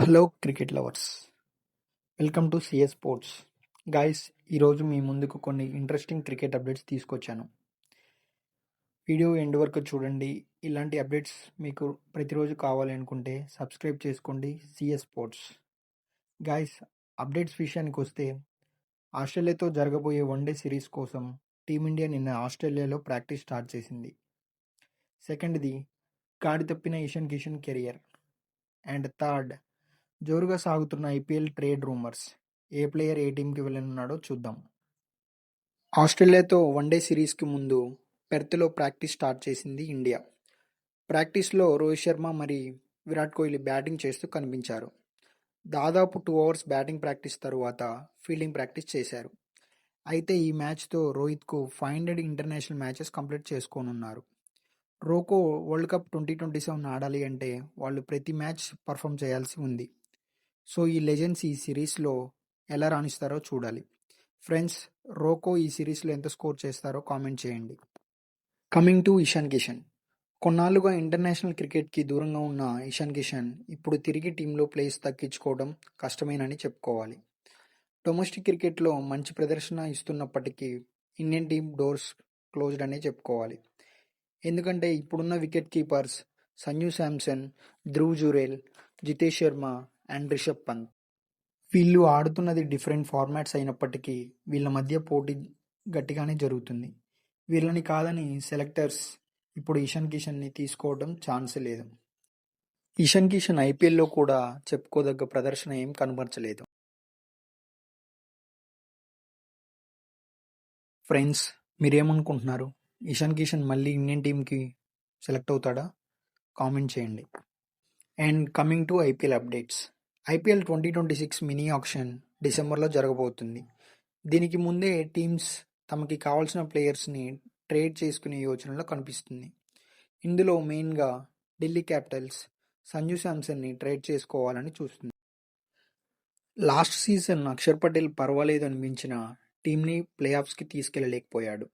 Hello cricket lovers welcome to CS sports guys ఈరోజు మీ ముందుకు కొన్ని ఇంట్రెస్టింగ్ క్రికెట్ అప్డేట్స్ తీసుకొచ్చాను. వీడియో ఎండ్ వరకు చూడండి. ఇలాంటి అప్డేట్స్ మీకు ప్రతిరోజు కావాలి అనుకుంటే సబ్స్క్రైబ్ చేసుకోండి సిఎస్ స్పోర్ట్స్ గాయస్ అప్డేట్స్ విషయానికి వస్తే ఆస్ట్రేలియాతో జరగబోయే వన్డే సిరీస్ కోసం టీమిండియా నిన్న ఆస్ట్రేలియాలో ప్రాక్టీస్ స్టార్ట్ చేసింది. సెకండ్ది గాడి తప్పిన Ishan Kishan career and third జోరుగా సాగుతున్న ఐపీఎల్ ట్రేడ్ రూమర్స్ ఏ ప్లేయర్ ఏ టీంకి వెళ్ళనున్నాడో చూద్దాం. ఆస్ట్రేలియాతో వన్డే సిరీస్కి ముందు పెర్త్లో ప్రాక్టీస్ స్టార్ట్ చేసింది ఇండియా. ప్రాక్టీస్లో రోహిత్ శర్మ మరి విరాట్ కోహ్లీ బ్యాటింగ్ చేస్తూ కనిపించారు. దాదాపు టూ అవర్స్ బ్యాటింగ్ ప్రాక్టీస్ తరువాత ఫీల్డింగ్ ప్రాక్టీస్ చేశారు. అయితే ఈ మ్యాచ్తో రోహిత్కు five hundred international matches complete చేసుకోనున్నారు. Roko world cup twenty twenty seven ఆడాలి అంటే వాళ్ళు ప్రతి మ్యాచ్ పర్ఫామ్ చేయాల్సి ఉంది. సో ఈ లెజెండ్స్ ఈ సిరీస్లో ఎలా రాణిస్తారో చూడాలి. ఫ్రెండ్స్ రోకో ఈ సిరీస్లో ఎంత స్కోర్ చేస్తారో కామెంట్ చేయండి. Coming to Ishan Kishan. కొన్నాళ్ళుగా international క్రికెట్కి దూరంగా ఉన్న ఇషాన్ కిషన్ ఇప్పుడు తిరిగి టీంలో ప్లేస్ తగ్గించుకోవడం కష్టమేనని చెప్పుకోవాలి. డొమెస్టిక్ క్రికెట్లో మంచి ప్రదర్శన ఇస్తున్నప్పటికీ ఇండియన్ టీం డోర్స్ క్లోజ్డ్ అనే చెప్పుకోవాలి. ఎందుకంటే ఇప్పుడున్న wicket keepers Sanju Samson Dhruv Jurel Jitesh Sharma and Rishabh Pant. వీళ్ళు ఆడుతున్నది డిఫరెంట్ ఫార్మాట్స్ అయినప్పటికీ వీళ్ళ మధ్య పోటీ గట్టిగానే జరుగుతుంది. వీళ్ళని కాదని సెలెక్టర్స్ ఇప్పుడు ఇషాన్ కిషన్ని తీసుకోవడం ఛాన్స్ లేదు. ఇషాన్ కిషన్ ఐపీఎల్లో కూడా చెప్పుకోదగ్గ ప్రదర్శన ఏం కనబరచలేదు. ఫ్రెండ్స్ మీరేమనుకుంటున్నారు? ఇషాన్ కిషన్ మళ్ళీ ఇండియన్ టీంకి సెలెక్ట్ అవుతాడా? కామెంట్ చేయండి. And coming to IPL updates. IPL twenty twenty six mini auction డిసెంబర్లో జరగబోతుంది. దీనికి ముందే టీమ్స్ తమకి కావాల్సిన ప్లేయర్స్ని ట్రేడ్ చేసుకునే యోచనలో కనిపిస్తుంది. ఇందులో మెయిన్గా ఢిల్లీ క్యాపిటల్స్ సంజు శాంసన్ని ట్రేడ్ చేసుకోవాలని చూస్తుంది. లాస్ట్ సీజన్ అక్షర్ పటేల్ పర్వాలేదు అనిపించిన టీంని ప్లే ఆఫ్స్కి తీసుకెళ్ళలేకపోయాడు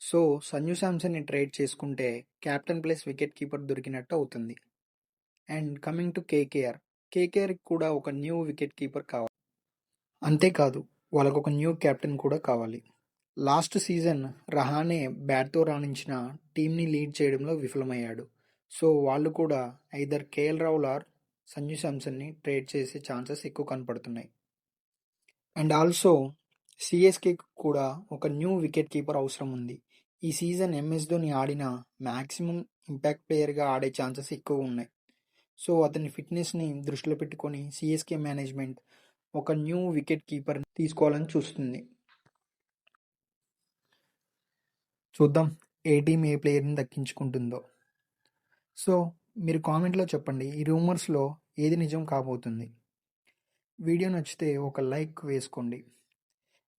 సో సంజు శాంసన్ని ట్రేడ్ చేసుకుంటే కెప్టెన్ ప్లస్ వికెట్ కీపర్ దొరికినట్టు అవుతుంది. అండ్ కమింగ్ టు కేకేఆర్ కేకేఆర్కి కూడా ఒక న్యూ వికెట్ కీపర్ కావాలి. అంతేకాదు వాళ్ళకు ఒక న్యూ కెప్టెన్ కూడా కావాలి. లాస్ట్ సీజన్ రహానే బ్యాట్తో రాణించిన టీంని లీడ్ చేయడంలో విఫలమయ్యాడు. సో వాళ్ళు కూడా either KL Rahul or Sanju శాంసన్ని trade చేసే ఛాన్సెస్ ఎక్కువ కనపడుతున్నాయి. అండ్ ఆల్సో సిఎస్కే కూడా ఒక న్యూ వికెట్ కీపర్ అవసరం ఉంది. ఈ సీజన్ ఎంఎస్ ధోని ఆడిన మ్యాక్సిమం ఇంపాక్ట్ ప్లేయర్గా ఆడే ఛాన్సెస్ ఎక్కువ ఉన్నాయి. సో అతని ఫిట్నెస్ని దృష్టిలో పెట్టుకొని సిఎస్కే మేనేజ్మెంట్ ఒక న్యూ వికెట్ కీపర్ తీసుకోవాలని చూస్తుంది. చూద్దాం ఏ టీం ఏ ప్లేయర్ని దక్కించుకుంటుందో. సో మీరు కామెంట్లో చెప్పండి ఈ రూమర్స్లో ఏది నిజం కాబోతుంది. వీడియో నచ్చితే ఒక లైక్ వేసుకోండి.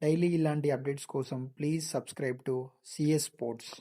డైలీ ఇలాంటి అప్డేట్స్ కోసం please subscribe to CS sports.